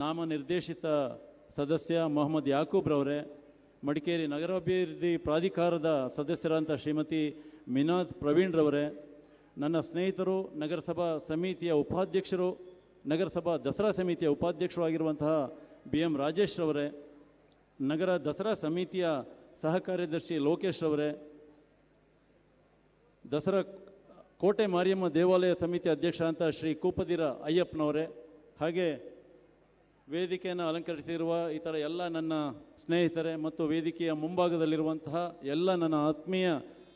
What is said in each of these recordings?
ನಾಮನಿರ್ದೇಶಿತ ಸದಸ್ಯ ಮೊಹಮ್ಮದ್ ಯಾಕೂಬ್ ರವರೇ, ಮಡಿಕೇರಿ ನಗರಾಭಿವೃದ್ಧಿ ಪ್ರಾಧಿಕಾರದ ಸದಸ್ಯರಾದಂಥ ಶ್ರೀಮತಿ ಮಿನಾಜ್ ಪ್ರವೀಣ್ ರವರೇ, ನನ್ನ ಸ್ನೇಹಿತರು, ನಗರಸಭಾ ಸಮಿತಿಯ ಉಪಾಧ್ಯಕ್ಷರು, ನಗರಸಭಾ ದಸರಾ ಸಮಿತಿಯ ಉಪಾಧ್ಯಕ್ಷರು ಆಗಿರುವಂತಹ ಬಿ ಎಂ ರಾಜೇಶ್ ರವರೇ, ನಗರ ದಸರಾ ಸಮಿತಿಯ ಸಹ ಕಾರ್ಯದರ್ಶಿ ಲೋಕೇಶ್ ರವರೇ, ದಸರಾ ಕೋಟೆ ಮಾರಿಯಮ್ಮ ದೇವಾಲಯ ಸಮಿತಿ ಅಧ್ಯಕ್ಷ ಅಂತ ಶ್ರೀ ಕೂಪದಿರ ಅಯ್ಯಪ್ಪನವರೇ, ಹಾಗೆ ವೇದಿಕೆಯನ್ನು ಅಲಂಕರಿಸಿರುವ ಇತರ ಎಲ್ಲ ನನ್ನ ಸ್ನೇಹಿತರೆ ಮತ್ತು ವೇದಿಕೆಯ ಮುಂಭಾಗದಲ್ಲಿರುವಂತಹ ಎಲ್ಲ ನನ್ನ ಆತ್ಮೀಯ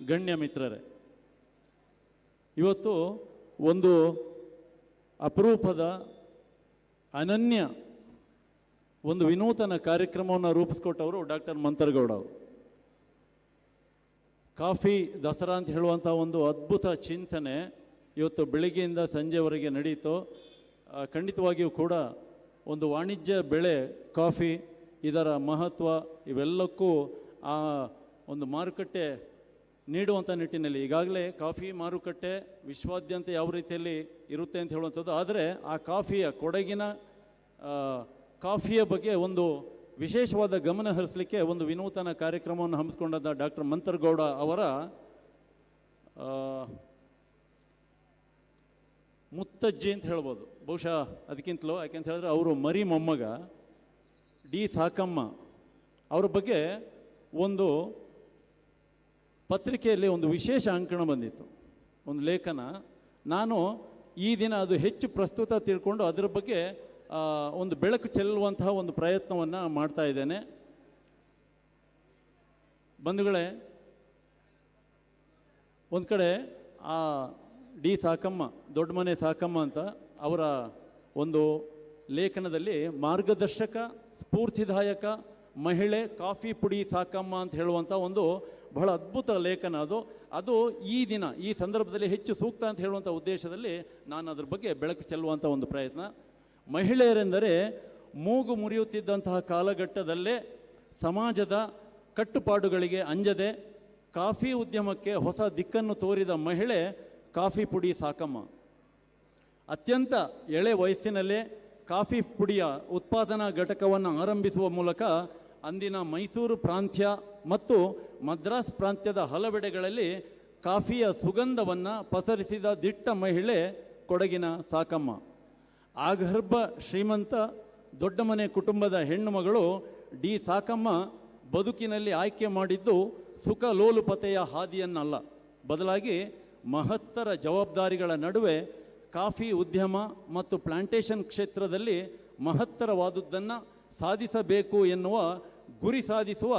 ಗಣ್ಯ ಮಿತ್ರರೇ, ಇವತ್ತು ಒಂದು ಅಪರೂಪದ ಅನನ್ಯ ಒಂದು ವಿನೂತನ ಕಾರ್ಯಕ್ರಮವನ್ನು ರೂಪಿಸ್ಕೊಟ್ಟವರು ಡಾಕ್ಟರ್ ಮಂತರಗೌಡ ಅವರು. ಕಾಫಿ ದಸರಾ ಅಂತ ಹೇಳುವಂಥ ಒಂದು ಅದ್ಭುತ ಚಿಂತನೆ ಇವತ್ತು ಬೆಳಿಗ್ಗೆಯಿಂದ ಸಂಜೆವರೆಗೆ ನಡೆಯಿತು ಖಂಡಿತವಾಗಿಯೂ ಕೂಡ ಒಂದು ವಾಣಿಜ್ಯ ಬೆಳೆ, ಕಾಫಿ, ಇದರ ಮಹತ್ವ ಇವೆಲ್ಲಕ್ಕೂ ಆ ಒಂದು ಮಾರುಕಟ್ಟೆ ನೀಡುವಂಥ ನಿಟ್ಟಿನಲ್ಲಿ. ಈಗಾಗಲೇ ಕಾಫಿ ಮಾರುಕಟ್ಟೆ ವಿಶ್ವಾದ್ಯಂತ ಯಾವ ರೀತಿಯಲ್ಲಿ ಇರುತ್ತೆ ಅಂತ ಹೇಳುವಂಥದ್ದು. ಆದರೆ ಆ ಕಾಫಿಯ ಕೊಡಗಿನ ಕಾಫಿಯ ಬಗ್ಗೆ ಒಂದು ವಿಶೇಷವಾದ ಗಮನ ಹರಿಸಲಿಕ್ಕೆ ಒಂದು ವಿನೂತನ ಕಾರ್ಯಕ್ರಮವನ್ನು ಹಮ್ಮಿಕೊಂಡಂಥ ಡಾಕ್ಟರ್ ಮಂತರ್ಗೌಡ ಅವರ ಮುತ್ತಜ್ಜಿ ಅಂತ ಹೇಳ್ಬೋದು. ಬಹುಶಃ ಅದಕ್ಕಿಂತಲೂ, ಯಾಕೆಂತ ಹೇಳಿದ್ರೆ ಅವರು ಮರಿ ಮೊಮ್ಮಗ, ಡಿ ಸಾಕಮ್ಮ, ಅವ್ರ ಬಗ್ಗೆ ಒಂದು ಪತ್ರಿಕೆಯಲ್ಲಿ ಒಂದು ವಿಶೇಷ ಅಂಕಣ ಬಂದಿತ್ತು. ಒಂದು ಲೇಖನ. ನಾನು ಈ ದಿನ ಅದು ಹೆಚ್ಚು ಪ್ರಸ್ತುತ ತಿಳ್ಕೊಂಡು ಅದರ ಬಗ್ಗೆ ಒಂದು ಬೆಳಕು ಚೆಲ್ಲುವಂತಹ ಒಂದು ಪ್ರಯತ್ನವನ್ನು ಮಾಡ್ತಾ ಇದ್ದೇನೆ. ಬಂಧುಗಳೇ, ಒಂದು ಕಡೆ, ಆ, ಡಿ ಸಾಕಮ್ಮ ದೊಡ್ಡ ಮನೆ ಸಾಕಮ್ಮ ಅಂತ ಅವರ ಒಂದು ಲೇಖನದಲ್ಲಿ ಮಾರ್ಗದರ್ಶಕ, ಸ್ಫೂರ್ತಿದಾಯಕ, ಮಹಿಳೆ ಕಾಫಿ ಪುಡಿ ಸಾಕಮ್ಮ ಅಂತ ಹೇಳುವಂಥ ಒಂದು ಬಹಳ ಅದ್ಭುತ ಲೇಖನ ಅದು. ಅದು ಈ ದಿನ, ಈ ಸಂದರ್ಭದಲ್ಲಿ ಹೆಚ್ಚು ಸೂಕ್ತ ಅಂತ ಹೇಳುವಂಥ ಉದ್ದೇಶದಲ್ಲಿ ನಾನು ಅದ್ರ ಬಗ್ಗೆ ಬೆಳಕು ಚೆಲ್ಲುವಂಥ ಒಂದು ಪ್ರಯತ್ನ. ಮಹಿಳೆಯರೆಂದರೆ ಮೂಗು ಮುರಿಯುತ್ತಿದ್ದಂತಹ ಕಾಲಘಟ್ಟದಲ್ಲೇ ಸಮಾಜದ ಕಟ್ಟುಪಾಡುಗಳಿಗೆ ಅಂಜದೆ ಕಾಫಿ ಉದ್ಯಮಕ್ಕೆ ಹೊಸ ದಿಕ್ಕನ್ನು ತೋರಿದ ಮಹಿಳೆ ಕಾಫಿ ಪುಡಿ ಸಾಕಮ್ಮ. ಅತ್ಯಂತ ಎಳೆ ವಯಸ್ಸಿನಲ್ಲೇ ಕಾಫಿ ಪುಡಿಯ ಉತ್ಪಾದನಾ ಘಟಕವನ್ನು ಆರಂಭಿಸುವ ಮೂಲಕ ಅಂದಿನ ಮೈಸೂರು ಪ್ರಾಂತ್ಯ ಮತ್ತು ಮದ್ರಾಸ್ ಪ್ರಾಂತ್ಯದ ಹಲವೆಡೆಗಳಲ್ಲಿ ಕಾಫಿಯ ಸುಗಂಧವನ್ನು ಪಸರಿಸಿದ ದಿಟ್ಟ ಮಹಿಳೆ ಕೊಡಗಿನ ಸಾಕಮ್ಮ. ಆಗರ್ಭ ಶ್ರೀಮಂತ ದೊಡ್ಡ ಮನೆ ಕುಟುಂಬದ ಹೆಣ್ಣುಮಗಳು ಡಿ ಸಾಕಮ್ಮ ಬದುಕಿನಲ್ಲಿ ಆಯ್ಕೆ ಮಾಡಿದ್ದು ಸುಖ ಲೋಲುಪತೆಯ ಹಾದಿಯನ್ನಲ್ಲ. ಬದಲಾಗಿ ಮಹತ್ತರ ಜವಾಬ್ದಾರಿಗಳ ನಡುವೆ ಕಾಫಿ ಉದ್ಯಮ ಮತ್ತು ಪ್ಲಾಂಟೇಶನ್ ಕ್ಷೇತ್ರದಲ್ಲಿ ಮಹತ್ತರವಾದುದನ್ನು ಸಾಧಿಸಬೇಕು ಎನ್ನುವ, ಗುರಿ ಸಾಧಿಸುವ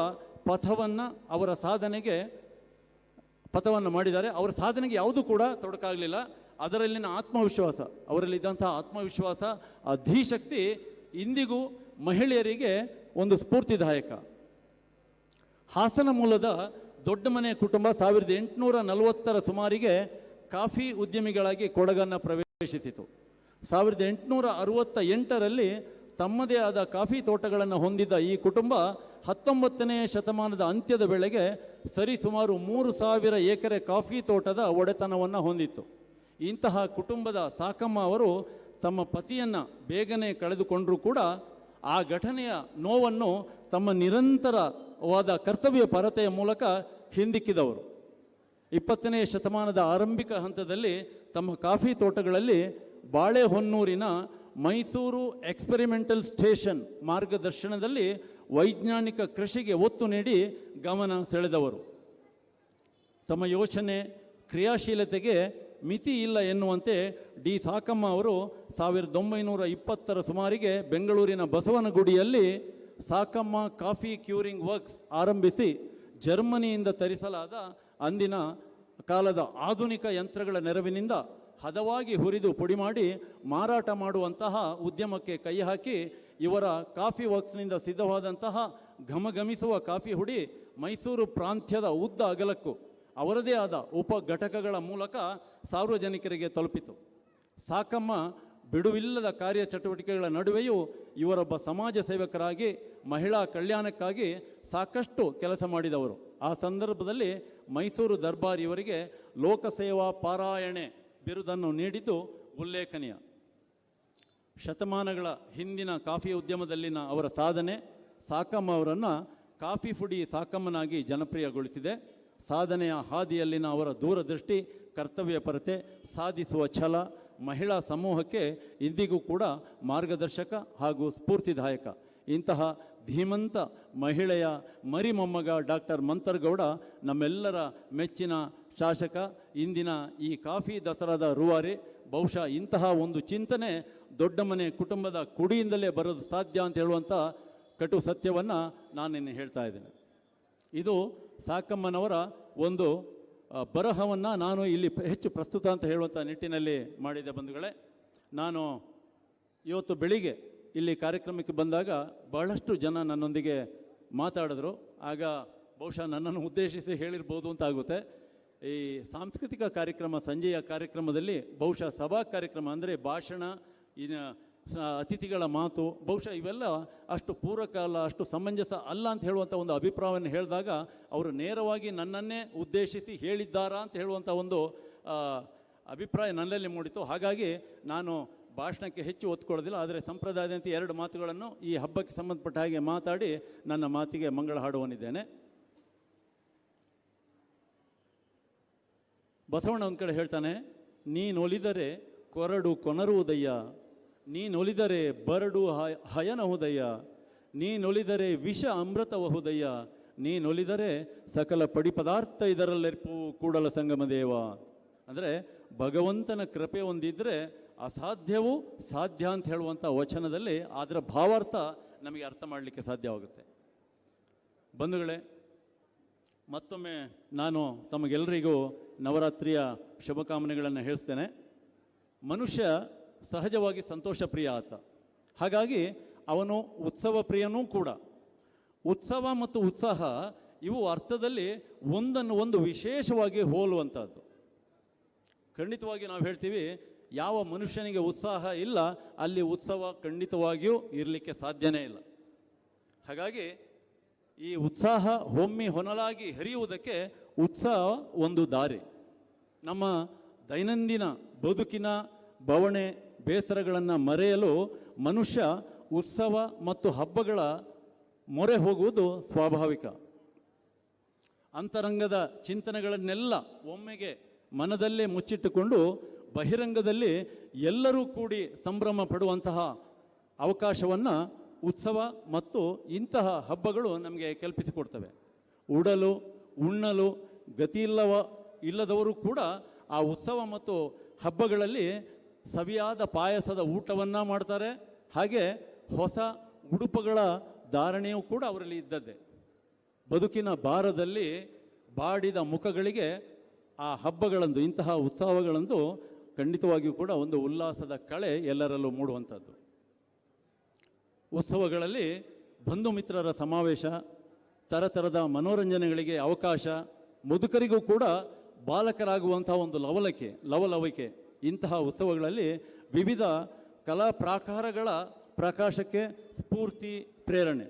ಪಥವನ್ನು ಅವರ ಸಾಧನೆಗೆ, ಪಥವನ್ನು ಮಾಡಿದ್ದಾರೆ. ಅವರ ಸಾಧನೆಗೆ ಯಾವುದೂ ಕೂಡ ತೊಡಕಾಗಲಿಲ್ಲ. ಅದರಲ್ಲಿನ ಆತ್ಮವಿಶ್ವಾಸ ಅವರಲ್ಲಿದ್ದಂತಹ ಆತ್ಮವಿಶ್ವಾಸ, ಆ ಧೀಶಕ್ತಿ ಇಂದಿಗೂ ಮಹಿಳೆಯರಿಗೆ ಒಂದು ಸ್ಫೂರ್ತಿದಾಯಕ. ಹಾಸನ ಮೂಲದ ದೊಡ್ಡ ಮನೆ ಕುಟುಂಬ ಸಾವಿರದ ಎಂಟುನೂರ ನಲವತ್ತರ ಸುಮಾರಿಗೆ ಕಾಫಿ ಉದ್ಯಮಿಗಳಾಗಿ ಕೊಡಗನ್ನು ಪ್ರವೇಶಿಸಿತು. ಸಾವಿರದ ಎಂಟುನೂರ ಅರವತ್ತ ಎಂಟರಲ್ಲಿ ತಮ್ಮದೇ ಆದ ಕಾಫಿ ತೋಟಗಳನ್ನು ಹೊಂದಿದ್ದ ಈ ಕುಟುಂಬ ಹತ್ತೊಂಬತ್ತನೇ ಶತಮಾನದ ಅಂತ್ಯದ ವೇಳೆಗೆ ಸರಿಸುಮಾರು ಮೂರು ಸಾವಿರ ಎಕರೆ ಕಾಫಿ ತೋಟದ ಒಡೆತನವನ್ನು ಹೊಂದಿತ್ತು. ಇಂತಹ ಕುಟುಂಬದ ಸಾಕಮ್ಮ ಅವರು ತಮ್ಮ ಪತಿಯನ್ನು ಬೇಗನೆ ಕಳೆದುಕೊಂಡರೂ ಕೂಡ ಆ ಘಟನೆಯ ನೋವನ್ನು ತಮ್ಮ ನಿರಂತರವಾದ ಕರ್ತವ್ಯ ಪರತೆಯ ಮೂಲಕ ಹಿಂದಿಕ್ಕಿದವರು. ಇಪ್ಪತ್ತನೇ ಶತಮಾನದ ಆರಂಭಿಕ ಹಂತದಲ್ಲಿ ತಮ್ಮ ಕಾಫಿ ತೋಟಗಳಲ್ಲಿ ಬಾಳೆಹೊನ್ನೂರಿನ ಮೈಸೂರು ಎಕ್ಸ್ಪೆರಿಮೆಂಟಲ್ ಸ್ಟೇಷನ್ ಮಾರ್ಗದರ್ಶನದಲ್ಲಿ ವೈಜ್ಞಾನಿಕ ಕೃಷಿಗೆ ಒತ್ತು ನೀಡಿ ಗಮನ ಸೆಳೆದವರು. ತಮ್ಮ ಯೋಚನೆ ಕ್ರಿಯಾಶೀಲತೆಗೆ ಮಿತಿ ಇಲ್ಲ ಎನ್ನುವಂತೆ ಡಿ. ಸಾಕಮ್ಮ ಅವರು ಸಾವಿರದ ಒಂಬೈನೂರ ಇಪ್ಪತ್ತರ ಸುಮಾರಿಗೆ ಬೆಂಗಳೂರಿನ ಬಸವನಗುಡಿಯಲ್ಲಿ ಸಾಕಮ್ಮ ಕಾಫಿ ಕ್ಯೂರಿಂಗ್ ವರ್ಕ್ಸ್ ಆರಂಭಿಸಿ ಜರ್ಮನಿಯಿಂದ ತರಿಸಲಾದ ಅಂದಿನ ಕಾಲದ ಆಧುನಿಕ ಯಂತ್ರಗಳ ನೆರವಿನಿಂದ ಹದವಾಗಿ ಹುರಿದು ಪುಡಿ ಮಾಡಿ ಮಾರಾಟ ಮಾಡುವಂತಹ ಉದ್ಯಮಕ್ಕೆ ಕೈ ಹಾಕಿ ಇವರ ಕಾಫಿ ವರ್ಕ್ಸ್ನಿಂದ ಸಿದ್ಧವಾದಂತಹ ಘಮಘಮಿಸುವ ಕಾಫಿ ಹುಡಿ ಮೈಸೂರು ಪ್ರಾಂತ್ಯದ ಉದ್ದ ಅಗಲಕ್ಕೂ, ಅವರದೇ ಆದ ಉಪ ಘಟಕಗಳ ಮೂಲಕ ಸಾರ್ವಜನಿಕರಿಗೆ ತಲುಪಿತು. ಸಾಕಮ್ಮ ಬಿಡುವಿಲ್ಲದ ಕಾರ್ಯಚಟುವಟಿಕೆಗಳ ನಡುವೆಯೂ ಇವರೊಬ್ಬ ಸಮಾಜ ಸೇವಕರಾಗಿ ಮಹಿಳಾ ಕಲ್ಯಾಣಕ್ಕಾಗಿ ಸಾಕಷ್ಟು ಕೆಲಸ ಮಾಡಿದವರು. ಆ ಸಂದರ್ಭದಲ್ಲಿ ಮೈಸೂರು ದರ್ಬಾರಿಯವರಿಗೆ ಲೋಕಸೇವಾ ಪಾರಾಯಣೆ ಬಿರುದನ್ನು ನೀಡಿದ್ದು ಉಲ್ಲೇಖನೀಯ. ಶತಮಾನಗಳ ಹಿಂದಿನ ಕಾಫಿ ಉದ್ಯಮದಲ್ಲಿನ ಅವರ ಸಾಧನೆ ಸಾಕಮ್ಮ ಅವರನ್ನು ಕಾಫಿ ಫುಡಿ ಸಾಕಮ್ಮನಾಗಿ ಜನಪ್ರಿಯಗೊಳಿಸಿದೆ. ಸಾಧನೆಯ ಹಾದಿಯಲ್ಲಿನ ಅವರ ದೂರದೃಷ್ಟಿ ಕರ್ತವ್ಯಪರತೆ ಸಾಧಿಸುವ ಛಲ, ಮಹಿಳಾ ಸಮೂಹಕ್ಕೆ ಇಂದಿಗೂ ಕೂಡ ಮಾರ್ಗದರ್ಶಕ ಹಾಗೂ ಸ್ಫೂರ್ತಿದಾಯಕ. ಇಂತಹ ಧೀಮಂತ ಮಹಿಳೆಯ ಮರಿಮೊಮ್ಮಗ ಡಾಕ್ಟರ್ ಮಂತರ್ಗೌಡ, ನಮ್ಮೆಲ್ಲರ ಮೆಚ್ಚಿನ ಶಾಸಕ, ಇಂದಿನ ಈ ಕಾಫಿ ದಸರಾದ ರೂವಾರಿ. ಬಹುಶಃ ಇಂತಹ ಒಂದು ಚಿಂತನೆ ದೊಡ್ಡ ಮನೆ ಕುಟುಂಬದ ಕುಡಿಯಿಂದಲೇ ಬರೋದು ಸಾಧ್ಯ ಅಂತ ಹೇಳುವಂಥ ಕಟು ಸತ್ಯವನ್ನು ನಾನಿನ್ನು ಹೇಳ್ತಾ ಇದ್ದೇನೆ. ಇದು ಸಾಕಮ್ಮನವರ ಒಂದು ಬರಹವನ್ನು ನಾನು ಇಲ್ಲಿ ಹೆಚ್ಚು ಪ್ರಸ್ತುತ ಅಂತ ಹೇಳುವಂಥ ನಿಟ್ಟಿನಲ್ಲಿ ಮಾಡಿದೆ ಬಂಧುಗಳೇ. ನಾನು ಇವತ್ತು ಬೆಳಿಗ್ಗೆ ಇಲ್ಲಿ ಕಾರ್ಯಕ್ರಮಕ್ಕೆ ಬಂದಾಗ ಬಹಳಷ್ಟು ಜನ ನನ್ನೊಂದಿಗೆ ಮಾತಾಡಿದ್ರು. ಆಗ ಬಹುಶಃ ನನ್ನನ್ನು ಉದ್ದೇಶಿಸಿ ಹೇಳಿರ್ಬೋದು ಅಂತ ಆಗುತ್ತೆ. ಈ ಸಾಂಸ್ಕೃತಿಕ ಕಾರ್ಯಕ್ರಮ, ಸಂಜೆಯ ಕಾರ್ಯಕ್ರಮದಲ್ಲಿ ಬಹುಶಃ ಸಭಾ ಕಾರ್ಯಕ್ರಮ ಅಂದರೆ ಭಾಷಣ, ಇನ್ನು ಅತಿಥಿಗಳ ಮಾತು, ಬಹುಶಃ ಇವೆಲ್ಲ ಅಷ್ಟು ಪೂರಕ ಅಲ್ಲ, ಅಷ್ಟು ಸಮಂಜಸ ಅಲ್ಲ ಅಂತ ಹೇಳುವಂಥ ಒಂದು ಅಭಿಪ್ರಾಯವನ್ನು ಹೇಳಿದಾಗ ಅವರು ನೇರವಾಗಿ ನನ್ನನ್ನೇ ಉದ್ದೇಶಿಸಿ ಹೇಳಿದ್ದಾರಾ ಅಂತ ಹೇಳುವಂಥ ಒಂದು ಅಭಿಪ್ರಾಯ ನನ್ನಲ್ಲಿ ಮೂಡಿತು ಹಾಗಾಗಿ ನಾನು ಭಾಷಣಕ್ಕೆ ಹೆಚ್ಚು ಒತ್ತು ಕೊಡೋದಿಲ್ಲ, ಆದರೆ ಸಂಪ್ರದಾಯದಂತೆ ಎರಡು ಮಾತುಗಳನ್ನು ಈ ಹಬ್ಬಕ್ಕೆ ಸಂಬಂಧಪಟ್ಟ ಹಾಗೆ ಮಾತಾಡಿ ನನ್ನ ಮಾತಿಗೆ ಮಂಗಳ ಹಾಡುವನಿದ್ದೇನೆ ಬಸವಣ್ಣ ಒಂದು ಕಡೆ ಹೇಳ್ತಾನೆ ನೀನೊಲಿದರೆ ಕೊರಡು ಕೊನರುವುದಯ್ಯ ನೀನೊಲಿದರೆ ಬರಡು ಹಯ, ಹಯನಹುದಯ್ಯ ನೀನೊಲಿದರೆ ವಿಷ ಅಮೃತವಹುದಯ್ಯ ನೀನೊಲಿದರೆ ಸಕಲ ಪಡಿ ಪದಾರ್ಥ ಇದರಲ್ಲೆರ್ಪು ಕೂಡಲ ಸಂಗಮ ದೇವ ಅಂದರೆ ಭಗವಂತನ ಕೃಪೆ ಒಂದಿದ್ರೆ ಅಸಾಧ್ಯವೂ ಸಾಧ್ಯ ಅಂತ ಹೇಳುವಂಥ ವಚನದಲ್ಲಿ ಅದರ ಭಾವಾರ್ಥ ನಮಗೆ ಅರ್ಥ ಮಾಡಲಿಕ್ಕೆ ಸಾಧ್ಯವಾಗುತ್ತೆ. ಬಂಧುಗಳೇ, ಮತ್ತೊಮ್ಮೆ ನಾನು ತಮಗೆಲ್ಲರಿಗೂ ನವರಾತ್ರಿಯ ಶುಭಕಾಮನೆಗಳನ್ನು ಹೇಳ್ತೇನೆ ಮನುಷ್ಯ ಸಹಜವಾಗಿ ಸಂತೋಷ ಪ್ರಿಯ ಆತ. ಹಾಗಾಗಿ ಅವನು ಉತ್ಸವ ಪ್ರಿಯನೂ ಕೂಡ. ಉತ್ಸವ ಮತ್ತು ಉತ್ಸಾಹ ಇವು ಅರ್ಥದಲ್ಲಿ ಒಂದನ್ನು ಒಂದು ವಿಶೇಷವಾಗಿ ಹೋಲುವಂಥದ್ದು ಖಂಡಿತವಾಗಿ ನಾವು ಹೇಳ್ತೀವಿ ಯಾವ ಮನುಷ್ಯನಿಗೆ ಉತ್ಸಾಹ ಇಲ್ಲ, ಅಲ್ಲಿ ಉತ್ಸವ ಖಂಡಿತವಾಗಿಯೂ ಇರಲಿಕ್ಕೆ ಸಾಧ್ಯನೇ ಇಲ್ಲ. ಹಾಗಾಗಿ ಈ ಉತ್ಸಾಹ ಹೊಮ್ಮಿ ಹೊನಲಾಗಿ ಹರಿಯುವುದಕ್ಕೆ ಉತ್ಸಾಹ ಒಂದು ದಾರಿ. ನಮ್ಮ ದೈನಂದಿನ ಬದುಕಿನ ಬವಣೆ, ಬೇಸರಗಳನ್ನು ಮರೆಯಲು ಮನುಷ್ಯ ಉತ್ಸವ ಮತ್ತು ಹಬ್ಬಗಳ ಮೊರೆ ಹೋಗುವುದು ಸ್ವಾಭಾವಿಕ. ಅಂತರಂಗದ ಚಿಂತನೆಗಳನ್ನೆಲ್ಲ ಒಮ್ಮೆಗೆ ಮನದಲ್ಲೇ ಮುಚ್ಚಿಟ್ಟುಕೊಂಡು ಬಹಿರಂಗದಲ್ಲಿ ಎಲ್ಲರೂ ಕೂಡಿ ಸಂಭ್ರಮ ಪಡುವಂತಹ ಅವಕಾಶವನ್ನು ಉತ್ಸವ ಮತ್ತು ಇಂತಹ ಹಬ್ಬಗಳು ನಮಗೆ ಕಲ್ಪಿಸಿಕೊಡ್ತವೆ. ಉಡಲು, ಉಣ್ಣಲು ಗತಿಯಿಲ್ಲವ ಇಲ್ಲದವರು ಕೂಡ ಆ ಉತ್ಸವ ಮತ್ತು ಹಬ್ಬಗಳಲ್ಲಿ ಸವಿಯಾದ ಪಾಯಸದ ಊಟವನ್ನು ಮಾಡ್ತಾರೆ. ಹಾಗೆ ಹೊಸ ಉಡುಪುಗಳ ಧಾರಣೆಯೂ ಕೂಡ ಅವರಲ್ಲಿ ಇದ್ದದ್ದೇ. ಬದುಕಿನ ಭಾರದಲ್ಲಿ ಬಾಡಿದ ಮುಖಗಳಿಗೆ ಆ ಹಬ್ಬಗಳಂದು, ಇಂತಹ ಉತ್ಸವಗಳಂದು ಖಂಡಿತವಾಗಿಯೂ ಕೂಡ ಒಂದು ಉಲ್ಲಾಸದ ಕಳೆ ಎಲ್ಲರಲ್ಲೂ ಮೂಡುವಂಥದ್ದು. ಉತ್ಸವಗಳಲ್ಲಿ ಬಂಧು ಮಿತ್ರರ ಸಮಾವೇಶ, ತರತರದ ಮನೋರಂಜನೆಗಳಿಗೆ ಅವಕಾಶ, ಮುದುಕರಿಗೂ ಕೂಡ ಬಾಲಕರಾಗುವಂಥ ಒಂದು ಲವಲಕೆ, ಲವಲವಿಕೆ ಇಂತಹ ಉತ್ಸವಗಳಲ್ಲಿ ವಿವಿಧ ಕಲಾ ಪ್ರಾಕಾರಗಳ ಪ್ರಕಾಶಕ್ಕೆ ಸ್ಫೂರ್ತಿ, ಪ್ರೇರಣೆ.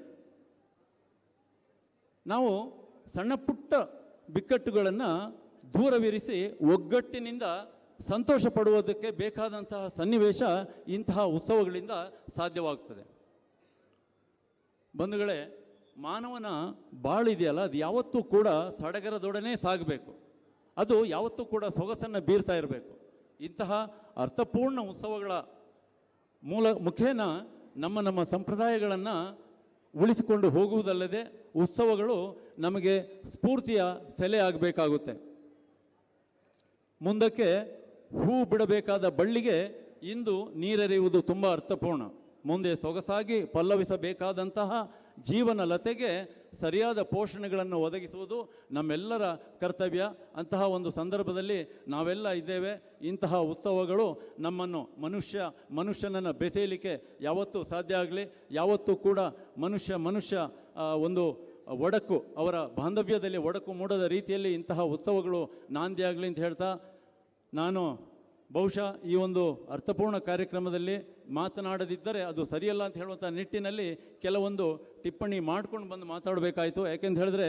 ನಾವು ಸಣ್ಣ ಪುಟ್ಟ ಬಿಕ್ಕಟ್ಟುಗಳನ್ನು ದೂರವಿರಿಸಿ ಒಗ್ಗಟ್ಟಿನಿಂದ ಸಂತೋಷ ಪಡುವುದಕ್ಕೆ ಬೇಕಾದಂತಹ ಸನ್ನಿವೇಶ ಇಂತಹ ಉತ್ಸವಗಳಿಂದ ಸಾಧ್ಯವಾಗ್ತದೆ. ಬಂಧುಗಳೇ, ಮಾನವನ ಬಾಳಿದೆಯಲ್ಲ ಅದು ಯಾವತ್ತೂ ಕೂಡ ಸಡಗರದೊಡನೆ ಸಾಗಬೇಕು. ಅದು ಯಾವತ್ತೂ ಕೂಡ ಸೊಗಸನ್ನು ಬೀರ್ತಾ ಇರಬೇಕು. ಇಂತಹ ಅರ್ಥಪೂರ್ಣ ಉತ್ಸವಗಳ ಮೂಲ ಮುಖೇನ ನಮ್ಮ ನಮ್ಮ ಸಂಪ್ರದಾಯಗಳನ್ನು ಉಳಿಸಿಕೊಂಡು ಹೋಗುವುದಲ್ಲದೆ ಉತ್ಸವಗಳು ನಮಗೆ ಸ್ಫೂರ್ತಿಯ ಸೆಲೆ ಆಗಬೇಕಾಗುತ್ತೆ. ಮುಂದಕ್ಕೆ ಹೂ ಬಿಡಬೇಕಾದ ಬಳ್ಳಿಗೆ ಇಂದು ನೀರೆರೆಯುವುದು ತುಂಬ ಅರ್ಥಪೂರ್ಣ. ಮುಂದೆ ಸೊಗಸಾಗಿ ಪಲ್ಲವಿಸಬೇಕಾದಂತಹ ಜೀವನ ಲತೆಗೆ ಸರಿಯಾದ ಪೋಷಣೆಗಳನ್ನು ಒದಗಿಸುವುದು ನಮ್ಮೆಲ್ಲರ ಕರ್ತವ್ಯ. ಅಂತಹ ಒಂದು ಸಂದರ್ಭದಲ್ಲಿ ನಾವೆಲ್ಲ ಇದ್ದೇವೆ. ಇಂತಹ ಉತ್ಸವಗಳು ನಮ್ಮನ್ನು ಮನುಷ್ಯ ಮನುಷ್ಯನನ್ನು ಬೆಸೆಯಲಿಕ್ಕೆ ಯಾವತ್ತೂ ಸಾಧ್ಯ ಆಗಲಿ. ಯಾವತ್ತೂ ಕೂಡ ಮನುಷ್ಯ ಮನುಷ್ಯ ಒಂದು ಒಡಕು ಅವರ ಬಾಂಧವ್ಯದಲ್ಲಿ ಒಡಕು ಮೂಡದ ರೀತಿಯಲ್ಲಿ ಇಂತಹ ಉತ್ಸವಗಳು ನಾಂದಿಯಾಗಲಿ ಅಂತ ಹೇಳ್ತಾ ನಾನು ಬಹುಶಃ ಈ ಒಂದು ಅರ್ಥಪೂರ್ಣ ಕಾರ್ಯಕ್ರಮದಲ್ಲಿ ಮಾತನಾಡದಿದ್ದರೆ ಅದು ಸರಿಯಲ್ಲ ಅಂತ ಹೇಳುವಂಥ ನಿಟ್ಟಿನಲ್ಲಿ ಕೆಲವೊಂದು ಟಿಪ್ಪಣಿ ಮಾಡ್ಕೊಂಡು ಬಂದು ಮಾತಾಡಬೇಕಾಯಿತು. ಯಾಕೆಂತ ಹೇಳಿದ್ರೆ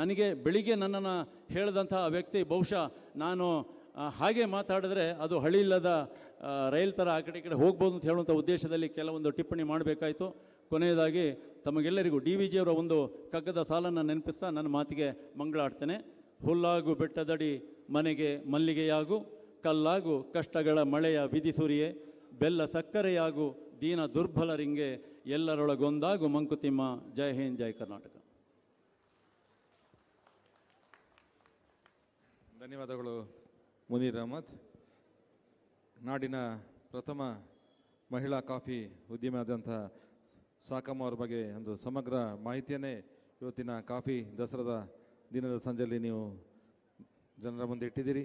ನನಗೆ ಬೆಳಿಗ್ಗೆ ನನ್ನನ್ನು ಹೇಳಿದಂಥ ವ್ಯಕ್ತಿ ಬಹುಶಃ ನಾನು ಹಾಗೆ ಮಾತಾಡಿದ್ರೆ ಅದು ಹಳಿ ಇಲ್ಲದ ರೈಲ್ ಥರ ಆ ಕಡೆ ಈ ಕಡೆ ಹೋಗ್ಬೋದು ಅಂತ ಹೇಳುವಂಥ ಉದ್ದೇಶದಲ್ಲಿ ಕೆಲವೊಂದು ಟಿಪ್ಪಣಿ ಮಾಡಬೇಕಾಯಿತು. ಕೊನೆಯದಾಗಿ ತಮಗೆಲ್ಲರಿಗೂ ಡಿ ವಿ ಜಿಯವರ ಒಂದು ಕಗ್ಗದ ಸಾಲನ್ನು ನೆನಪಿಸ್ತಾ ನನ್ನ ಮಾತಿಗೆ ಮಂಗಳಾಡ್ತೇನೆ. ಹುಲ್ಲಾಗು ಬೆಟ್ಟದಡಿ ಮನೆಗೆ ಮಲ್ಲಿಗೆಯಾಗು. ಕಲ್ಲಾಗು ಕಷ್ಟಗಳ ಮಳೆಯ ವಿಧಿಸುರಿಯೇ ಬೆಲ್ಲ ಸಕ್ಕರೆಯಾಗು ದೀನ ದುರ್ಬಲರಿಂಗೆ ಎಲ್ಲರೊಳಗೊಂದಾಗು ಮಂಕುತಿಮ್ಮ. ಜೈ ಹಿಂದ್, ಜೈ ಕರ್ನಾಟಕ. ಧನ್ಯವಾದಗಳು, ಮುನೀರ್ ಅಹಮದ್. ನಾಡಿನ ಪ್ರಥಮ ಮಹಿಳಾ ಕಾಫಿ ಉದ್ಯಮಿ ಆದಂಥ ಸಾಕಮ್ಮ ಅವರ ಬಗ್ಗೆ ಒಂದು ಸಮಗ್ರ ಮಾಹಿತಿಯನ್ನೇ ಇವತ್ತಿನ ಕಾಫಿ ದಸರಾದ ದಿನದ ಸಂಜೆಯಲ್ಲಿ ನೀವು ಜನರ ಮುಂದೆ ಇಟ್ಟಿದ್ದೀರಿ.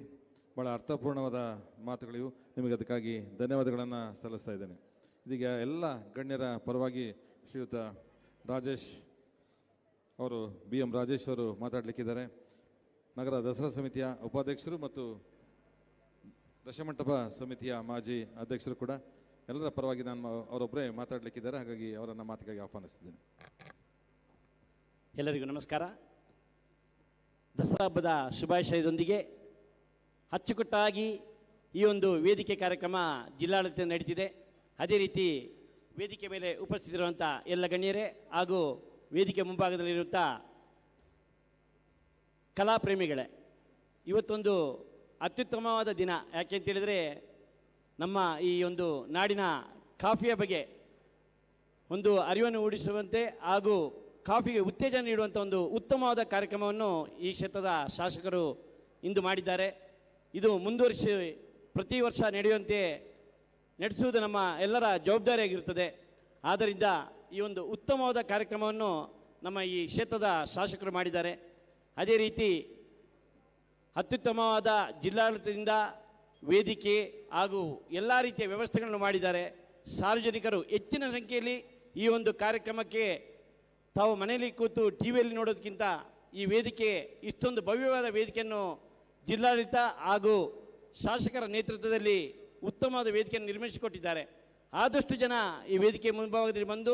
ಭಾಳ ಅರ್ಥಪೂರ್ಣವಾದ ಮಾತುಗಳಿವು. ನಿಮಗೆ ಅದಕ್ಕಾಗಿ ಧನ್ಯವಾದಗಳನ್ನು ಸಲ್ಲಿಸ್ತಾ ಇದ್ದೇನೆ. ಇದೀಗ ಎಲ್ಲ ಗಣ್ಯರ ಪರವಾಗಿ ಶ್ರೀಯುತ ರಾಜೇಶ್ ಅವರು ಬಿ ಎಂ ರಾಜೇಶ್ ಅವರು ಮಾತಾಡಲಿಕ್ಕಿದ್ದಾರೆ. ನಗರ ದಸರಾ ಸಮಿತಿಯ ಉಪಾಧ್ಯಕ್ಷರು ಮತ್ತು ದಶಮಂಟಪ ಸಮಿತಿಯ ಮಾಜಿ ಅಧ್ಯಕ್ಷರು ಕೂಡ ಎಲ್ಲರ ಪರವಾಗಿ ನಾನು ಅವರೊಬ್ಬರೇ ಮಾತಾಡಲಿಕ್ಕಿದ್ದಾರೆ. ಹಾಗಾಗಿ ಅವರನ್ನು ಮಾತಿಗಾಗಿ ಆಹ್ವಾನಿಸ್ತಿದ್ದೇನೆ. ಎಲ್ಲರಿಗೂ ನಮಸ್ಕಾರ. ದಸರಾ ಹಬ್ಬದ ಶುಭಾಶಯದೊಂದಿಗೆ ಅಚ್ಚುಕಟ್ಟಾಗಿ ಈ ಒಂದು ವೇದಿಕೆ ಕಾರ್ಯಕ್ರಮ ಜಿಲ್ಲಾಡಳಿತ ನಡೀತಿದೆ. ಅದೇ ರೀತಿ ವೇದಿಕೆ ಮೇಲೆ ಉಪಸ್ಥಿತಿರುವಂಥ ಎಲ್ಲ ಗಣ್ಯರೇ ಹಾಗೂ ವೇದಿಕೆ ಮುಂಭಾಗದಲ್ಲಿರುವಂಥ ಕಲಾಪ್ರೇಮಿಗಳೇ ಇವತ್ತೊಂದು ಅತ್ಯುತ್ತಮವಾದ ದಿನ. ಯಾಕೆ ಅಂತೇಳಿದರೆ ನಮ್ಮ ಈ ಒಂದು ನಾಡಿನ ಕಾಫಿಯ ಬಗ್ಗೆ ಒಂದು ಅರಿವನ್ನು ಮೂಡಿಸುವಂತೆ ಹಾಗೂ ಕಾಫಿಗೆ ಉತ್ತೇಜನ ನೀಡುವಂಥ ಒಂದು ಉತ್ತಮವಾದ ಕಾರ್ಯಕ್ರಮವನ್ನು ಈ ಕ್ಷೇತ್ರದ ಶಾಸಕರು ಇಂದು ಮಾಡಿದ್ದಾರೆ. ಇದು ಮುಂದುವರಿಸಿ ಪ್ರತಿ ವರ್ಷ ನಡೆಯುವಂತೆ ನಡೆಸುವುದು ನಮ್ಮ ಎಲ್ಲರ ಜವಾಬ್ದಾರಿಯಾಗಿರುತ್ತದೆ. ಆದ್ದರಿಂದ ಈ ಒಂದು ಉತ್ತಮವಾದ ಕಾರ್ಯಕ್ರಮವನ್ನು ನಮ್ಮ ಈ ಕ್ಷೇತ್ರದ ಶಾಸಕರು ಮಾಡಿದ್ದಾರೆ. ಅದೇ ರೀತಿ ಅತ್ಯುತ್ತಮವಾದ ಜಿಲ್ಲಾಡಳಿತದಿಂದ ವೇದಿಕೆ ಹಾಗೂ ಎಲ್ಲ ರೀತಿಯ ವ್ಯವಸ್ಥೆಗಳನ್ನು ಮಾಡಿದ್ದಾರೆ. ಸಾರ್ವಜನಿಕರು ಹೆಚ್ಚಿನ ಸಂಖ್ಯೆಯಲ್ಲಿ ಈ ಒಂದು ಕಾರ್ಯಕ್ರಮಕ್ಕೆ ತಾವು ಮನೆಯಲ್ಲಿ ಕೂತು ಟಿ ವಿಯಲ್ಲಿ ನೋಡೋದಕ್ಕಿಂತ ಈ ವೇದಿಕೆ ಇಷ್ಟೊಂದು ಭವ್ಯವಾದ ವೇದಿಕೆಯನ್ನು ಜಿಲ್ಲಾಡಳಿತ ಹಾಗೂ ಶಾಸಕರ ನೇತೃತ್ವದಲ್ಲಿ ಉತ್ತಮವಾದ ವೇದಿಕೆಯನ್ನು ನಿರ್ಮಿಸಿಕೊಟ್ಟಿದ್ದಾರೆ. ಆದಷ್ಟು ಜನ ಈ ವೇದಿಕೆ ಮುಂಭಾಗದಲ್ಲಿ ಬಂದು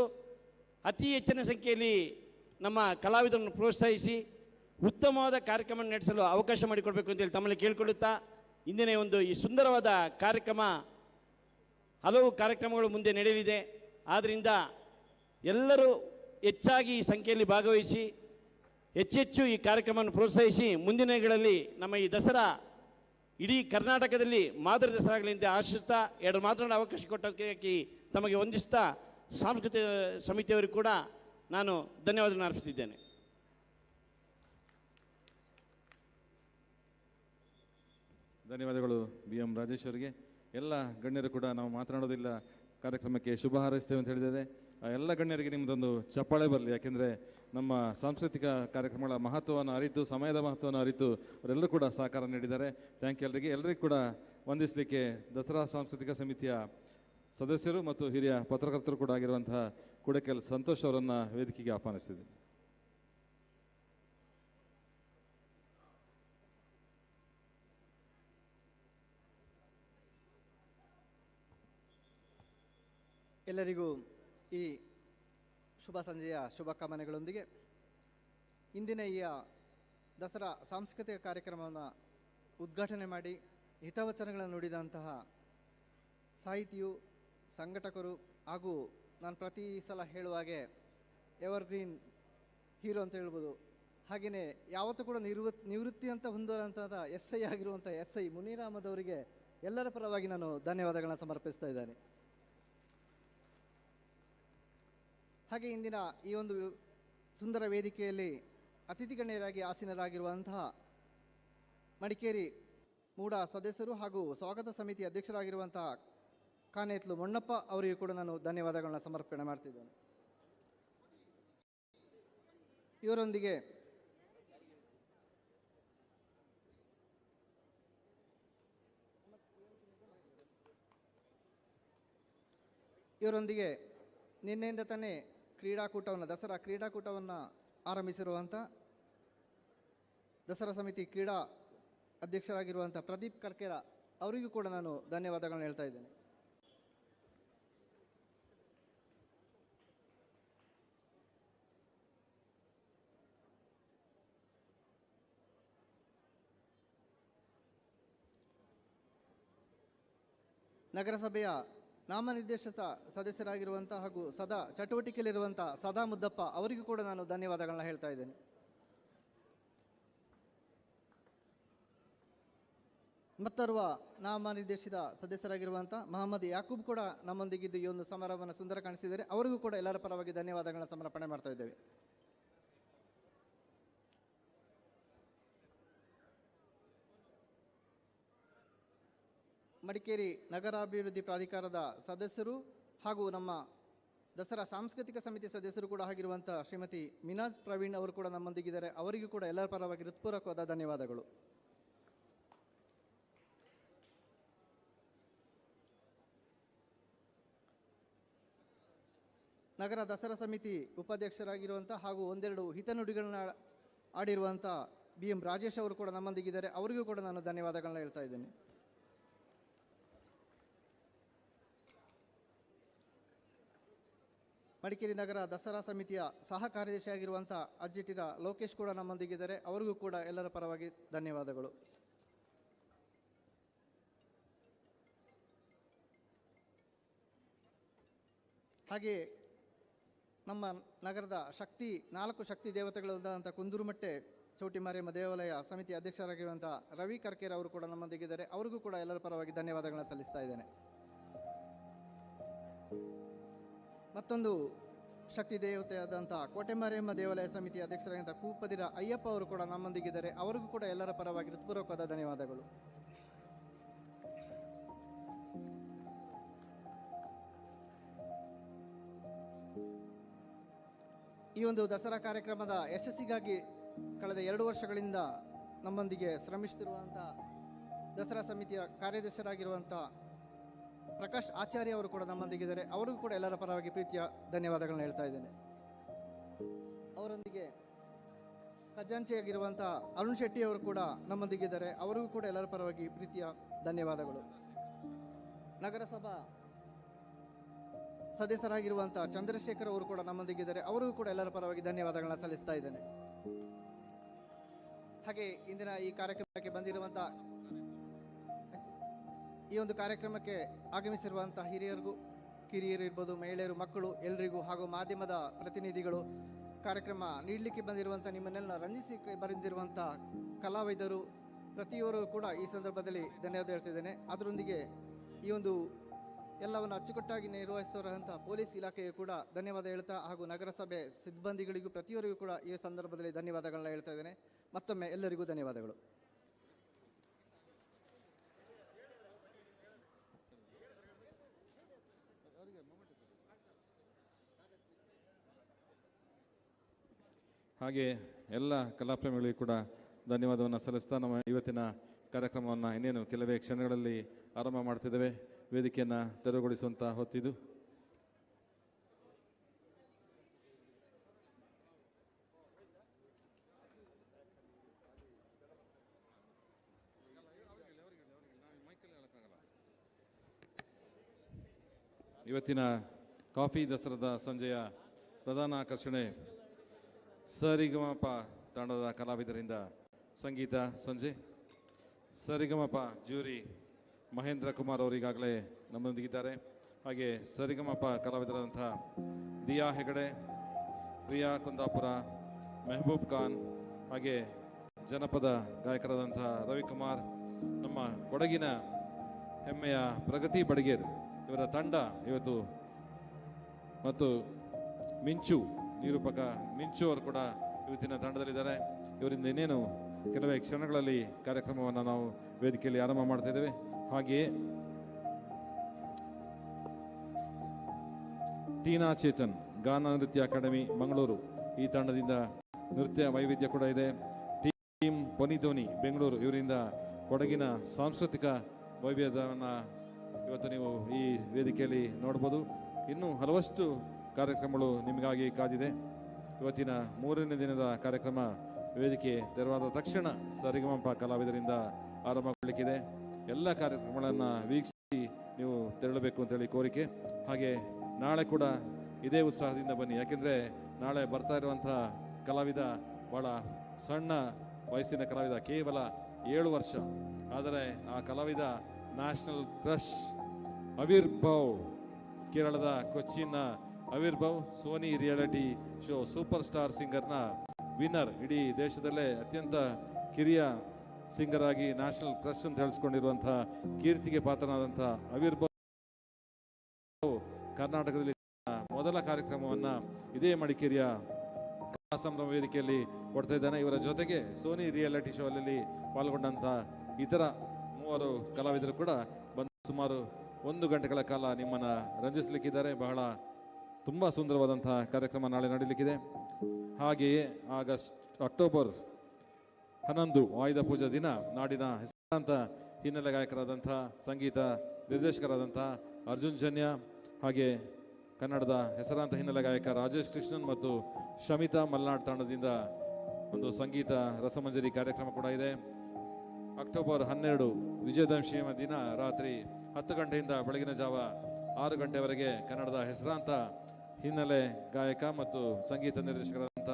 ಅತಿ ಹೆಚ್ಚಿನ ಸಂಖ್ಯೆಯಲ್ಲಿ ನಮ್ಮ ಕಲಾವಿದರನ್ನು ಪ್ರೋತ್ಸಾಹಿಸಿ ಉತ್ತಮವಾದ ಕಾರ್ಯಕ್ರಮ ನಡೆಸಲು ಅವಕಾಶ ಮಾಡಿಕೊಡ್ಬೇಕು ಅಂತೇಳಿ ತಮ್ಮಲ್ಲಿ ಕೇಳಿಕೊಳ್ಳುತ್ತಾ ಇಂದಿನ ಒಂದು ಈ ಸುಂದರವಾದ ಕಾರ್ಯಕ್ರಮ ಹಲವು ಕಾರ್ಯಕ್ರಮಗಳು ಮುಂದೆ ನಡೆಯಲಿದೆ. ಆದ್ದರಿಂದ ಎಲ್ಲರೂ ಹೆಚ್ಚಾಗಿ ಈ ಸಂಖ್ಯೆಯಲ್ಲಿ ಭಾಗವಹಿಸಿ ಹೆಚ್ಚೆಚ್ಚು ಈ ಕಾರ್ಯಕ್ರಮವನ್ನು ಪ್ರೋತ್ಸಾಹಿಸಿ ಮುಂದಿನಗಳಲ್ಲಿ ದಿನಗಳಲ್ಲಿ ನಮ್ಮ ಈ ದಸರಾ ಇಡೀ ಕರ್ನಾಟಕದಲ್ಲಿ ಮಾದರಿ ದಸರಾ ಆಗಲಿ ಅಂತ ಆಶಿಸ್ತಾ ಎರಡು ಮಾತನಾಡೋ ಅವಕಾಶ ಕೊಟ್ಟದಕ್ಕೆ ತಮಗೆ ವಂದಿಸ್ತಾ ಸಾಂಸ್ಕೃತಿಕ ಸಮಿತಿಯವರಿಗೂ ಕೂಡ ನಾನು ಧನ್ಯವಾದಗಳನ್ನು ಅರ್ಪಿಸುತ್ತಿದ್ದೇನೆ. ಧನ್ಯವಾದಗಳು ಬಿ ಎಂ ರಾಜೇಶ್ ಅವರಿಗೆ. ಎಲ್ಲ ಗಣ್ಯರು ಕೂಡ ನಾವು ಮಾತನಾಡೋದಿಲ್ಲ, ಕಾರ್ಯಕ್ರಮಕ್ಕೆ ಶುಭ ಹಾರೈಸ್ತೇವೆ ಅಂತ ಹೇಳಿದ್ದಾರೆ. ಎಲ್ಲ ಗಣ್ಯರಿಗೆ ನಿಮ್ಮದೊಂದು ಚಪ್ಪಾಳೆ ಬರಲಿ, ಯಾಕೆಂದರೆ ನಮ್ಮ ಸಾಂಸ್ಕೃತಿಕ ಕಾರ್ಯಕ್ರಮಗಳ ಮಹತ್ವವನ್ನು ಅರಿತು, ಸಮಯದ ಮಹತ್ವವನ್ನು ಅರಿತು ಅವರೆಲ್ಲರೂ ಕೂಡ ಸಹಕಾರ ನೀಡಿದ್ದಾರೆ. ಥ್ಯಾಂಕ್ ಯು ಎಲ್ಲರಿಗೆ ಎಲ್ಲರಿಗೂ ಕೂಡ ವಂದಿಸಲಿಕ್ಕೆ ದಸರಾ ಸಾಂಸ್ಕೃತಿಕ ಸಮಿತಿಯ ಸದಸ್ಯರು ಮತ್ತು ಹಿರಿಯ ಪತ್ರಕರ್ತರು ಕೂಡ ಆಗಿರುವಂತಹ ಕುಡಕೆಲ್ ಸಂತೋಷ್ ಅವರನ್ನು ವೇದಿಕೆಗೆ ಆಹ್ವಾನಿಸಿದೆ ಎಲ್ಲರಿಗೂ ಈ ಶುಭ ಸಂಜೆಯ ಶುಭಕಾಮನೆಗಳೊಂದಿಗೆ ಇಂದಿನ ಈ ದಸರಾ ಸಾಂಸ್ಕೃತಿಕ ಕಾರ್ಯಕ್ರಮವನ್ನು ಉದ್ಘಾಟನೆ ಮಾಡಿ ಹಿತವಚನಗಳನ್ನು ನುಡಿದಂತಹ ಸಾಹಿತಿಯು, ಸಂಘಟಕರು ಹಾಗೂ ನಾನು ಪ್ರತಿ ಸಲ ಹೇಳುವ ಹಾಗೆ ಎವರ್ಗ್ರೀನ್ ಹೀರೋ ಅಂತ ಹೇಳ್ಬೋದು. ಹಾಗೆಯೇ ಯಾವತ್ತೂ ಕೂಡ ನಿವೃತ್ ನಿವೃತ್ತಿ ಅಂತ ಹೊಂದುವಂತಹ ಎಸ್ ಐ ಆಗಿರುವಂಥ ಎಸ್ ಐ ಮುನಿರಾಮದವರಿಗೆ ಎಲ್ಲರ ಪರವಾಗಿ ನಾನು ಧನ್ಯವಾದಗಳನ್ನು ಸಮರ್ಪಿಸ್ತಾ ಇದ್ದೇನೆ. ಹಾಗೆ ಇಂದಿನ ಈ ಒಂದು ಸುಂದರ ವೇದಿಕೆಯಲ್ಲಿ ಅತಿಥಿ ಗಣ್ಯರಾಗಿ ಆಸೀನರಾಗಿರುವಂತಹ ಮಡಿಕೇರಿ ಮೂಡ ಸದಸ್ಯರು ಹಾಗೂ ಸ್ವಾಗತ ಸಮಿತಿ ಅಧ್ಯಕ್ಷರಾಗಿರುವಂತಹ ಕಾನೇತ್ಲು ಮೊಣ್ಣಪ್ಪ ಅವರಿಗೂ ಕೂಡ ನಾನು ಧನ್ಯವಾದಗಳನ್ನ ಸಮರ್ಪಣೆ ಮಾಡ್ತಿದ್ದೇನೆ. ಇವರೊಂದಿಗೆ ಇವರೊಂದಿಗೆ ನಿನ್ನೆಯಿಂದ ತಾನೇ ಕ್ರೀಡಾಕೂಟವನ್ನು, ದಸರಾ ಕ್ರೀಡಾಕೂಟವನ್ನು ಆರಂಭಿಸಿರುವಂಥ ದಸರಾ ಸಮಿತಿ ಕ್ರೀಡಾ ಅಧ್ಯಕ್ಷರಾಗಿರುವಂಥ ಪ್ರದೀಪ್ ಕರ್ಕೆರ ಅವರಿಗೂ ಕೂಡ ನಾನು ಧನ್ಯವಾದಗಳನ್ನು ಹೇಳ್ತಾ ಇದ್ದೇನೆ. ನಗರಸಭೆಯ ನಾಮನಿರ್ದೇಶಿತ ಸದಸ್ಯರಾಗಿರುವಂಥ ಹಾಗೂ ಸದಾ ಚಟುವಟಿಕೆಯಲ್ಲಿರುವಂಥ ಸದಾ ಮುದ್ದಪ್ಪ ಅವರಿಗೂ ಕೂಡ ನಾನು ಧನ್ಯವಾದಗಳನ್ನ ಹೇಳ್ತಾ ಇದ್ದೇನೆ. ಮತ್ತರುವ ನಾಮನಿರ್ದೇಶಿತ ಸದಸ್ಯರಾಗಿರುವಂಥ ಮಹಮ್ಮದ್ ಯಾಕೂಬ್ ಕೂಡ ನಮ್ಮೊಂದಿಗಿದ್ದು ಈ ಒಂದು ಸಮಾರಂಭವನ್ನು ಸುಂದರ ಕಾಣಿಸಿದರೆ ಅವರಿಗೂ ಕೂಡ ಎಲ್ಲರ ಪರವಾಗಿ ಧನ್ಯವಾದಗಳನ್ನ ಸಮರ್ಪಣೆ ಮಾಡ್ತಾ ಇದ್ದೇವೆ. ಮಡಿಕೇರಿ ನಗರಾಭಿವೃದ್ಧಿ ಪ್ರಾಧಿಕಾರದ ಸದಸ್ಯರು ಹಾಗೂ ನಮ್ಮ ದಸರಾ ಸಾಂಸ್ಕೃತಿಕ ಸಮಿತಿ ಸದಸ್ಯರು ಕೂಡ ಆಗಿರುವಂಥ ಶ್ರೀಮತಿ ಮಿನಾಜ್ ಪ್ರವೀಣ್ ಅವರು ಕೂಡ ನಮ್ಮೊಂದಿಗಿದ್ದಾರೆ. ಅವರಿಗೂ ಕೂಡ ಎಲ್ಲರ ಪರವಾಗಿ ಹೃತ್ಪೂರ್ವಕವಾದ ಧನ್ಯವಾದಗಳು. ನಗರ ದಸರಾ ಸಮಿತಿ ಉಪಾಧ್ಯಕ್ಷರಾಗಿರುವಂಥ ಹಾಗೂ ಒಂದೆರಡು ಹಿತನುಡಿಗಳನ್ನ ಆಡಿರುವಂಥ ಬಿ ಎಂ ರಾಜೇಶ್ ಅವರು ಕೂಡ ನಮ್ಮೊಂದಿಗಿದ್ದಾರೆ. ಅವರಿಗೂ ಕೂಡ ನಾನು ಧನ್ಯವಾದಗಳನ್ನ ಹೇಳ್ತಾ ಇದ್ದೇನೆ. ಮಡಿಕೇರಿ ನಗರ ದಸರಾ ಸಮಿತಿಯ ಸಹ ಕಾರ್ಯದರ್ಶಿಯಾಗಿರುವಂಥ ಅಜ್ಜಿಟಿರ ಲೋಕೇಶ್ ಕೂಡ ನಮ್ಮೊಂದಿಗಿದ್ದಾರೆ. ಅವರಿಗೂ ಕೂಡ ಎಲ್ಲರ ಪರವಾಗಿ ಧನ್ಯವಾದಗಳು. ಹಾಗೆ ನಮ್ಮ ನಗರದ ಶಕ್ತಿ, ನಾಲ್ಕು ಶಕ್ತಿ ದೇವತೆಗಳಾದಂಥ ಕುಂದೂರುಮಟ್ಟೆ ಚೌಟಿಮಾರಿಯಮ್ಮ ದೇವಾಲಯ ಸಮಿತಿ ಅಧ್ಯಕ್ಷರಾಗಿರುವಂಥ ರವಿ ಕರ್ಕೇರ್ ಅವರು ಕೂಡ ನಮ್ಮೊಂದಿಗಿದ್ದಾರೆ. ಅವರಿಗೂ ಕೂಡ ಎಲ್ಲರ ಪರವಾಗಿ ಧನ್ಯವಾದಗಳನ್ನು ಸಲ್ಲಿಸ್ತಾ ಇದ್ದೇನೆ. ಮತ್ತೊಂದು ಶಕ್ತಿ ದೇವತೆಯಾದಂಥ ಕೋಟೆಮಾರಿಯಮ್ಮ ದೇವಾಲಯ ಸಮಿತಿ ಅಧ್ಯಕ್ಷರಾದಂಥ ಕೂಪದಿರ ಅಯ್ಯಪ್ಪ ಅವರು ಕೂಡ ನಮ್ಮೊಂದಿಗಿದ್ದಾರೆ. ಅವರಿಗೂ ಕೂಡ ಎಲ್ಲರ ಪರವಾಗಿ ಹೃತ್ಪೂರ್ವಕವಾದ ಧನ್ಯವಾದಗಳು. ಈ ಒಂದು ದಸರಾ ಕಾರ್ಯಕ್ರಮದ ಯಶಸ್ಸಿಗಾಗಿ ಕಳೆದ ಎರಡು ವರ್ಷಗಳಿಂದ ನಮ್ಮೊಂದಿಗೆ ಶ್ರಮಿಸುತ್ತಿರುವಂಥ ದಸರಾ ಸಮಿತಿಯ ಕಾರ್ಯದರ್ಶರಾಗಿರುವಂಥ ಪ್ರಕಾಶ್ ಆಚಾರ್ಯ ಅವರು ಕೂಡ ನಮ್ಮೊಂದಿಗಿದ್ದಾರೆ ಅವರಿಗೂ ಕೂಡ ಎಲ್ಲರ ಪರವಾಗಿ ಪ್ರೀತಿಯ ಧನ್ಯವಾದಗಳನ್ನ ಹೇಳ್ತಾ ಇದ್ದೇನೆ. ಅವರೊಂದಿಗೆ ಖಜಾಂಚಿಯಾಗಿರುವಂಥ ಅರುಣ್ ಶೆಟ್ಟಿ ಅವರು ಕೂಡ ನಮ್ಮೊಂದಿಗಿದ್ದಾರೆ ಅವರಿಗೂ ಕೂಡ ಎಲ್ಲರ ಪರವಾಗಿ ಪ್ರೀತಿಯ ಧನ್ಯವಾದಗಳು. ನಗರಸಭಾ ಸದಸ್ಯರಾಗಿರುವಂಥ ಚಂದ್ರಶೇಖರ್ ಅವರು ಕೂಡ ನಮ್ಮೊಂದಿಗಿದ್ದಾರೆ ಅವರಿಗೂ ಕೂಡ ಎಲ್ಲರ ಪರವಾಗಿ ಧನ್ಯವಾದಗಳನ್ನ ಸಲ್ಲಿಸ್ತಾ ಇದ್ದೇನೆ. ಹಾಗೆ ಇಂದಿನ ಈ ಕಾರ್ಯಕ್ರಮಕ್ಕೆ ಬಂದಿರುವಂಥ ಈ ಒಂದು ಕಾರ್ಯಕ್ರಮಕ್ಕೆ ಆಗಮಿಸಿರುವಂಥ ಹಿರಿಯರಿಗೂ, ಕಿರಿಯರು ಇರ್ಬೋದು, ಮಹಿಳೆಯರು, ಮಕ್ಕಳು, ಎಲ್ರಿಗೂ ಹಾಗೂ ಮಾಧ್ಯಮದ ಪ್ರತಿನಿಧಿಗಳು, ಕಾರ್ಯಕ್ರಮ ನೀಡಲಿಕ್ಕೆ ಬಂದಿರುವಂಥ ನಿಮ್ಮನ್ನೆಲ್ಲ ರಂಜಿಸಿ ಬರೆದಿರುವಂಥ ಕಲಾವಿದರು ಪ್ರತಿಯೊರು ಕೂಡ ಈ ಸಂದರ್ಭದಲ್ಲಿ ಧನ್ಯವಾದ ಹೇಳ್ತಿದ್ದೇನೆ. ಅದರೊಂದಿಗೆ ಈ ಒಂದು ಎಲ್ಲವನ್ನು ಅಚ್ಚುಕಟ್ಟಾಗಿ ನಿರ್ವಹಿಸುವಂಥ ಪೊಲೀಸ್ ಇಲಾಖೆಯು ಕೂಡ ಧನ್ಯವಾದ ಹೇಳ್ತಾ ಹಾಗೂ ನಗರಸಭೆ ಸಿಬ್ಬಂದಿಗಳಿಗೂ ಪ್ರತಿಯೊರಿಗೂ ಕೂಡ ಈ ಸಂದರ್ಭದಲ್ಲಿ ಧನ್ಯವಾದಗಳನ್ನ ಹೇಳ್ತಾ ಇದ್ದೇನೆ. ಮತ್ತೊಮ್ಮೆ ಎಲ್ಲರಿಗೂ ಧನ್ಯವಾದಗಳು. ಹಾಗೆ ಎಲ್ಲ ಕಲಾಪ್ರೇಮಿಗಳಿಗೂ ಕೂಡ ಧನ್ಯವಾದವನ್ನು ಸಲ್ಲಿಸ್ತಾ ನಮ್ಮ ಇವತ್ತಿನ ಕಾರ್ಯಕ್ರಮವನ್ನು ಇನ್ನೇನು ಕೆಲವೇ ಕ್ಷಣಗಳಲ್ಲಿ ಆರಂಭ ಮಾಡ್ತಿದ್ದೇವೆ. ವೇದಿಕೆಯನ್ನು ತೆರವುಗೊಳಿಸುವಂಥ ಹೊತ್ತಿದು. ಇವತ್ತಿನ ಕಾಫಿ ದಸರಾದ ಸಂಜೆಯ ಪ್ರಧಾನ ಆಕರ್ಷಣೆ ಸರಿಗಮಪ ತಂಡದ ಕಲಾವಿದರಿಂದ ಸಂಗೀತ ಸಂಜೆ. ಸರಿಗಮಪ ಜ್ಯೂರಿ ಮಹೇಂದ್ರ ಕುಮಾರ್ ಅವರಿಗಾಗಲೇ ನಮ್ಮೊಂದಿಗಿದ್ದಾರೆ. ಹಾಗೆ ಸರಿಗಮಪ ಕಲಾವಿದರಾದಂಥ ದಿಯಾ ಹೆಗಡೆ, ಪ್ರಿಯಾ ಕುಂದಾಪುರ, ಮೆಹಬೂಬ್ ಖಾನ್, ಹಾಗೆ ಜನಪದ ಗಾಯಕರಾದಂಥ ರವಿಕುಮಾರ್, ನಮ್ಮ ಕೊಡಗಿನ ಹೆಮ್ಮೆಯ ಪ್ರಗತಿ ಬಡಗೇರ್ ಇವರ ತಂಡ ಇವತ್ತು ಮತ್ತು ಮಿಂಚು ನಿರೂಪಕ ಮಿಂಚು ಅವರು ಕೂಡ ಇವತ್ತಿನ ತಂಡದಲ್ಲಿದ್ದಾರೆ. ಇವರಿಂದ ಇನ್ನೇನು ಕೆಲವೇ ಕ್ಷಣಗಳಲ್ಲಿ ಕಾರ್ಯಕ್ರಮವನ್ನು ನಾವು ವೇದಿಕೆಯಲ್ಲಿ ಆರಂಭ ಮಾಡ್ತಾ ಇದ್ದೇವೆ. ಹಾಗೆಯೇ ಟೀನಾ ಚೇತನ್, ಗಾನ ನೃತ್ಯ ಅಕಾಡೆಮಿ, ಮಂಗಳೂರು. ಈ ತಂಡದಿಂದ ನೃತ್ಯ ವೈವಿಧ್ಯ ಕೂಡ ಇದೆ. ಟೀಮ್ ಪೊನಿ ಧೋನಿ, ಬೆಂಗಳೂರು. ಇವರಿಂದ ಕೊಡಗಿನ ಸಾಂಸ್ಕೃತಿಕ ವೈವಿಧ್ಯವನ್ನು ಇವತ್ತು ನೀವು ಈ ವೇದಿಕೆಯಲ್ಲಿ ನೋಡ್ಬೋದು. ಇನ್ನೂ ಹಲವಷ್ಟು ಕಾರ್ಯಕ್ರಮಗಳು ನಿಮಗಾಗಿ ಕಾದಿದೆ. ಇವತ್ತಿನ ಮೂರನೇ ದಿನದ ಕಾರ್ಯಕ್ರಮ ವೇದಿಕೆ ತೆರವಾದ ತಕ್ಷಣ ಸರಿಗಮಪ ಕಲಾವಿದರಿಂದ ಆರಂಭಗೊಳ್ಳಲಿಕ್ಕಿದೆ ಎಲ್ಲ ಕಾರ್ಯಕ್ರಮಗಳನ್ನು ವೀಕ್ಷಿಸಿ ನೀವು ತೆರಳಬೇಕು ಅಂತೇಳಿ ಕೋರಿಕೆ. ಹಾಗೆ ನಾಳೆ ಕೂಡ ಇದೇ ಉತ್ಸಾಹದಿಂದ ಬನ್ನಿ. ಯಾಕೆಂದರೆ ನಾಳೆ ಬರ್ತಾ ಇರುವಂಥ ಕಲಾವಿದ ಬಹಳ ಸಣ್ಣ ವಯಸ್ಸಿನ ಕಲಾವಿದ, ಕೇವಲ ಏಳು ವರ್ಷ. ಆದರೆ ಆ ಕಲಾವಿದ ನ್ಯಾಷನಲ್ ಕ್ರಶ್ ಅವಿರ್ಭವ್ ಕೇರಳದ ಕೊಚ್ಚಿನ Avirbhav Sony reality show super star ಸಿಂಗರ್ನ winner ಇಡೀ ದೇಶದಲ್ಲೇ ಅತ್ಯಂತ ಕಿರಿಯ ಸಿಂಗರ್ ಆಗಿ ನ್ಯಾಷನಲ್ ಕ್ರಶ್ ಅಂತ ಹೇಳಿಸ್ಕೊಂಡಿರುವಂತಹ ಕೀರ್ತಿಗೆ ಪಾತ್ರನಾದಂತಹ ಅವಿರ್ಭವ್ ಕರ್ನಾಟಕದಲ್ಲಿ ಮೊದಲ ಕಾರ್ಯಕ್ರಮವನ್ನ ಇದೇ ಮಡಿಕೇರಿಯ ಸಂಭ್ರಮ ವೇದಿಕೆಯಲ್ಲಿ ಕೊಡ್ತಾ ಇದ್ದಾನೆ. ಇವರ ಜೊತೆಗೆ ಸೋನಿ ರಿಯಾಲಿಟಿ ಶೋ ಅಲ್ಲಿ ಪಾಲ್ಗೊಂಡಂತ ಇತರ ಮೂವರು ಕಲಾವಿದರು ಕೂಡ ಬಂದು ಸುಮಾರು ಒಂದು ಗಂಟೆಗಳ ಕಾಲ ನಿಮ್ಮನ್ನ ರಂಜಿಸಲಿಕ್ಕಿದ್ದಾರೆ. ಬಹಳ ತುಂಬಾ ಸುಂದರವಾದಂತಹ ಕಾರ್ಯಕ್ರಮ ನಾಳೆ ನಡೀಲಿಕ್ಕಿದೆ. ಹಾಗೆಯೇ ಆಗಸ್ಟ್, ಅಕ್ಟೋಬರ್ ಹನ್ನೊಂದು ಆಯುಧ ಪೂಜಾ ದಿನ, ನಾಡಿನ ಹೆಸರಾಂತ ಹಿನ್ನೆಲೆ ಗಾಯಕರಾದಂಥ ಸಂಗೀತ ನಿರ್ದೇಶಕರಾದಂಥ ಅರ್ಜುನ್ ಜನ್ಯ, ಹಾಗೆ ಕನ್ನಡದ ಹೆಸರಾಂತ ಹಿನ್ನೆಲೆ ಗಾಯಕ ರಾಜೇಶ್ ಕೃಷ್ಣನ್ ಮತ್ತು ಶಮಿತಾ ಮಲ್ನಾಡ್ ತಾಣದಿಂದ ಒಂದು ಸಂಗೀತ ರಸಮಂಜರಿ ಕಾರ್ಯಕ್ರಮ ಕೂಡ ಇದೆ. ಅಕ್ಟೋಬರ್ ಹನ್ನೆರಡು ವಿಜಯದಶಮಿಯ ದಿನ ರಾತ್ರಿ ಹತ್ತು ಗಂಟೆಯಿಂದ ಬೆಳಗಿನ ಜಾವ ಆರು ಗಂಟೆವರೆಗೆ ಕನ್ನಡದ ಹೆಸರಾಂತ ಹಿನ್ನೆಲೆ ಗಾಯಕ ಮತ್ತು ಸಂಗೀತ ನಿರ್ದೇಶಕರಾದಂಥ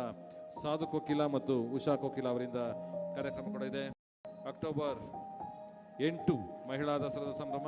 ಸಾಧು ಕೋಕಿಲಾ ಮತ್ತು ಉಷಾ ಕೋಕಿಲ ಅವರಿಂದ ಕಾರ್ಯಕ್ರಮ ಕೂಡ ಇದೆ. ಅಕ್ಟೋಬರ್ ಎಂಟು ಮಹಿಳಾ ದಸರಾದ ಸಂಭ್ರಮ.